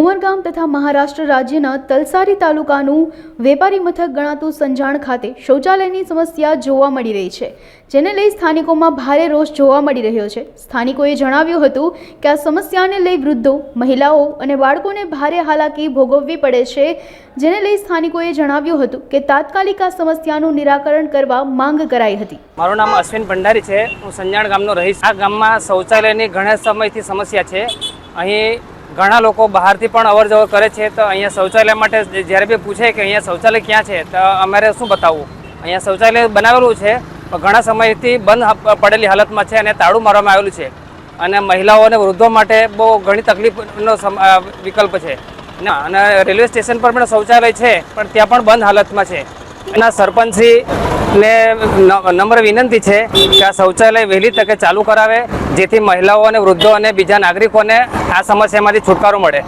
ઉમરગામ તથા મહારાષ્ટ્ર રાજ્યના તલસારી તાલુકાનું વેપારી મથક ગણાતું સંજાણ ખાતે શૌચાલયની સમસ્યા જોવા મળી રહી છે, જેને લઈ સ્થાનિકોમાં ભારે રોષ જોવા મળી રહ્યો છે. સ્થાનિકોએ જણાવ્યું હતું કે આ સમસ્યાને લઈ વૃદ્ધો, મહિલાઓ અને બાળકોને ભારે હાલાકી ભોગવવી પડે છે, જેને લઈ સ્થાનિકોએ જણાવ્યું હતું કે તાત્કાલિક આ સમસ્યાનું નિરાકરણ કરવા માંગ કરાઈ હતી. મારું નામ અશ્વિન ભંડારી છે. હું સંજાણ ગામનો રહીશ. આ ગામમાં શૌચાલયની ઘણા સમયથી સમસ્યા છે. અહીં ઘણા લોકો બહારથી પણ અવર જવર કરે છે, તો અહીંયા શૌચાલય માટે જ્યારે બી પૂછે કે અહીંયા શૌચાલય ક્યાં છે, તો અમારે શું બતાવવું? અહીંયા શૌચાલય બનાવેલું છે, પણ ઘણા સમયથી બંધ પડેલી હાલતમાં છે અને તાળું મારવામાં આવેલું છે. અને મહિલાઓ અને વૃદ્ધો માટે બહુ ઘણી તકલીફનો વિકલ્પ છે. ના અને રેલવે સ્ટેશન પર પણ શૌચાલય છે, પણ ત્યાં પણ બંધ હાલતમાં છે. એના સરપંચશ્રીને ન- નમ્ર વિનંતી છે કે આ શૌચાલય વહેલી તકે ચાલુ કરાવે, જેથી મહિલાઓ અને વૃદ્ધો અને બીજા નાગરિકોને આ સમસ્યામાંથી છુટકારો મળે.